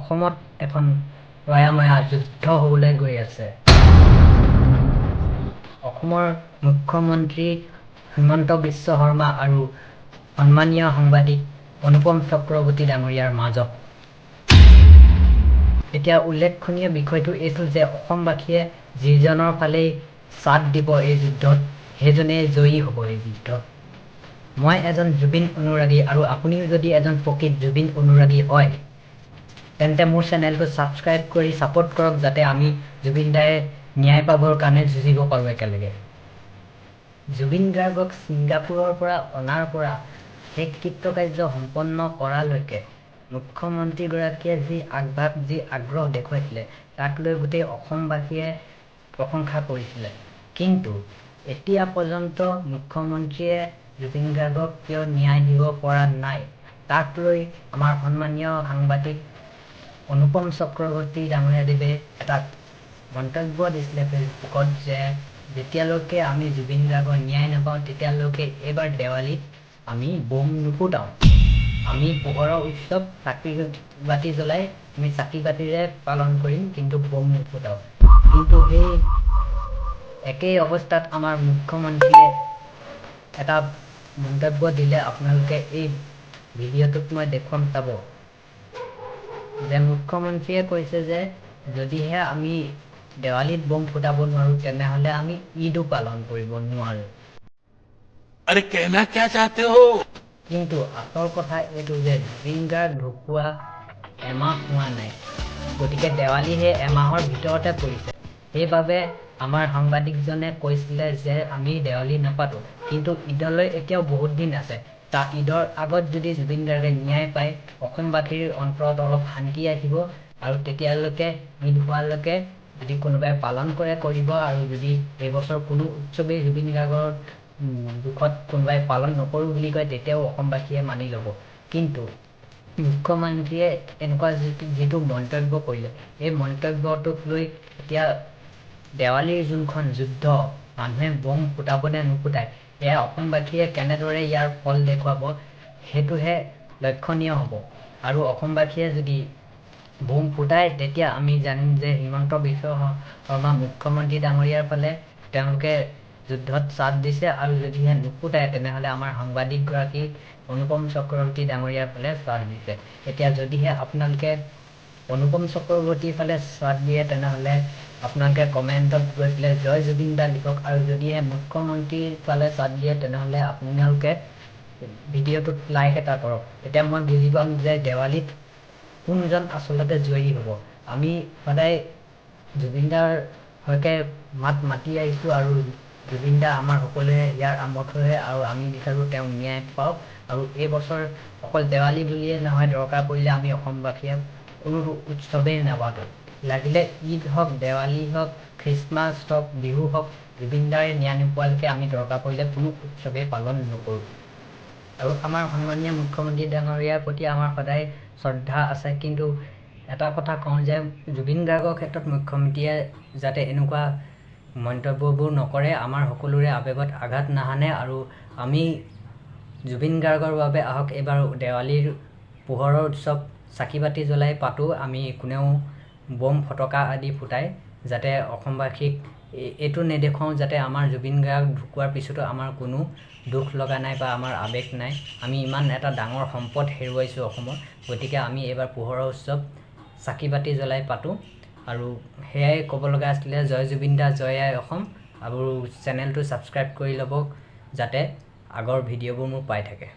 অসমত এখন ৰয়াময়া যুদ্ধ হ'বলৈ গৈ আছে। অসমৰ মুখ্যমন্ত্ৰী হিমন্ত বিশ্ব শৰ্মা আৰু সন্মানীয় সাংবাদিক অনুপম চক্ৰৱৰ্তী ডাঙৰীয়াৰ মাজত। এতিয়া উল্লেখনীয় বিষয়টো এইটো যে অসমবাসীয়ে যিজনৰ ফালেই চাথ দিব এই যুদ্ধত সেইজনেই জয়ী হ'ব এই যুদ্ধত। মই এজন জুবিন অনুৰাগী আৰু আপুনিও যদি এজন প্ৰকৃত জুবিন অনুৰাগী হয় তেন্তে মোৰ চেনেলটো ছাবস্ক্ৰাইব কৰি ছাপোৰ্ট কৰক যাতে আমি জুবিন দায়ে ন্যায় পাবৰ কাৰণে যুঁজিব পাৰোঁ একেলগে। জুবিন গাৰ্গক ছিংগাপুৰৰ পৰা অনাৰ পৰা শেষ কৃতকাৰ্য সম্পন্ন কৰালৈকে মুখ্যমন্ত্ৰীগৰাকীয়ে যি আগভাগ যি আগ্ৰহ দেখুৱাইছিলে তাক লৈ গোটেই অসমবাসীয়ে প্ৰশংসা কৰিছিলে। কিন্তু এতিয়া পৰ্যন্ত মুখ্যমন্ত্ৰীয়ে জুবিন গাৰ্গক কিয় ন্যায় দিব পৰা নাই? তাক লৈ আমাৰ সন্মানীয় সাংবাদিক অনুপম চক্ৰৱৰ্তী ডাঙৰীয়াদেৱে এটা মন্তব্য দিছিলে ফেচবুকত যে যেতিয়ালৈকে আমি জুবিন গাৰ্গৰ ন্যায় নাপাওঁ তেতিয়ালৈকে এইবাৰ দেৱালীত আমি বম নুফুটাওঁ। আমি পোহৰৰ উৎসৱ চাকি বাতি জ্বলাই আমি চাকি বাতিৰে পালন কৰিম কিন্তু বম নুফুটাওঁ। কিন্তু সেই একেই অৱস্থাত আমাৰ মুখ্যমন্ত্ৰীয়ে এটা মন্তব্য দিলে আপোনালোকে এই ভিডিঅ'টোত মই দেখুৱাম চাব। যে মুখ্যমন্ত্ৰীয়ে কৈছে যে যদিহে আমি দেৱালীত বম ফুটাব নোৱাৰো তেনেহলে আমি ঈদো পালন কৰিব নোৱাৰো। কিন্তু আচল কথা এইটো যে জিংগা ঢুকোৱা এমাহ হোৱা নাই। গতিকে দেৱালীহে এমাহৰ ভিতৰতে পৰিছে। সেইবাবে আমাৰ সাংবাদিকজনে কৈছিলে যে আমি দেৱালী নাপাতো। কিন্তু ঈদলৈ এতিয়াও বহুত দিন আছে। তাৰ ঈদৰ আগত যদি জুবিন গাৰ্গে ন্যায় পায় অসমবাসীৰ অন্তৰত অলপ শান্তি আহিব আৰু তেতিয়ালৈকে ঈদ হোৱালৈকে যদি কোনোবাই পালন কৰে কৰিব আৰু যদি এইবছৰ কোনো উৎসৱেই জুবিন গাৰ্গৰ দুখত কোনোবাই পালন নকৰোঁ বুলি কয় তেতিয়াও অসমবাসীয়ে মানি ল'ব। কিন্তু মুখ্যমন্ত্ৰীয়ে এনেকুৱা যিটো মন্তব্য কৰিলে এই মন্তব্যটোক লৈ এতিয়া দেৱালীৰ যোনখন যুদ্ধ মানুহে বম ফুটাব নে নুফুটায় এয়া অসমবাসীয়ে কেনেদৰে ইয়াৰ ফল দেখুৱাব সেইটোহে লক্ষণীয় হ'ব। আৰু অসমবাসীয়ে যদি বম ফুটায় তেতিয়া আমি জানিম যে হিমন্ত বিশ্ব শৰ্মা মুখ্যমন্ত্ৰী ডাঙৰীয়াৰ ফালে তেওঁলোকে যুদ্ধত চাথ দিছে আৰু যদিহে নুফুটায় তেনেহ'লে আমাৰ সাংবাদিকগৰাকী অনুপম চক্ৰৱৰ্তী ডাঙৰীয়াৰ ফালে চাথ দিছে। এতিয়া যদিহে আপোনালোকে অনুপম চক্ৰৱৰ্তীৰ ফালে চাথ দিয়ে তেনেহ'লে আপোনালোকে কমেণ্টত গৈ পেলাই জয় জুবিন দা লিখক আৰু যদিহে মুখ্যমন্ত্ৰীৰ ফালে চাথ দিয়ে তেনেহ'লে আপোনালোকে ভিডিঅ'টোত লাইক এটা কৰক। তেতিয়া মই বুজি পাম যে দেৱালীত কোনজন আচলতে জয়ী হ'ব। আমি সদায় জুবিনদাৰ হকে মাত মাতি আহিছোঁ আৰু জুবিন দা আমাৰ সকলোৱে ইয়াৰ আমঠুহে আৰু আমি বিচাৰোঁ তেওঁ ন্যায় পাওক। আৰু এই বছৰ অকল দেৱালী বুলিয়ে নহয় দৰকাৰ পৰিলে আমি অসমবাসীয়ে কোনো উৎসৱেই নাপাতোঁ। লাগিলে ঈদ হওক দেৱালী হওক খ্ৰীষ্টমাছ হওক বিহু হওক জুবিন দাৰে ন্যায় নোপোৱালৈকে আমি দৰকাৰ পৰিলে কোনো উৎসৱেই পালন নকৰোঁ। আৰু আমাৰ সন্মানীয় মুখ্যমন্ত্ৰী ডাঙৰীয়াৰ প্ৰতি আমাৰ সদায় শ্ৰদ্ধা আছে। কিন্তু এটা কথা কওঁ যে জুবিন গাৰ্গৰ ক্ষেত্ৰত মুখ্যমন্ত্ৰীয়ে যাতে এনেকুৱা মন্তব্যবোৰ নকৰে আমাৰ সকলোৰে আৱেগত আঘাত নাহানে আৰু আমি জুবিন গাৰ্গৰ বাবে আহক এইবাৰ দেৱালীৰ পোহৰৰ উৎসৱ চাকি বাতি জ্বলাই পাতোঁ আমি কোনেও বম ফটকা আদি ফুটাই যাতে অসমবাসীক এই- এইটো নেদেখুৱাওঁ যাতে আমাৰ জুবিন গাৰ্গ ঢুকোৱাৰ পিছতো আমাৰ কোনো দুখ লগা নাই বা আমাৰ আৱেগ নাই। আমি ইমান এটা ডাঙৰ সম্পদ হেৰুৱাইছোঁ অসমৰ গতিকে আমি এইবাৰ পোহৰৰ উৎসৱ চাকি বাতি জ্বলাই পাতোঁ। আৰু সেয়াই ক'ব লগা আছিলে জয় জুবিন দা জয় আই অসম। আৰু চেনেলটো ছাবস্ক্ৰাইব কৰি ল'ব যাতে আগৰ ভিডিঅ'বোৰ মোৰ পাই থাকে।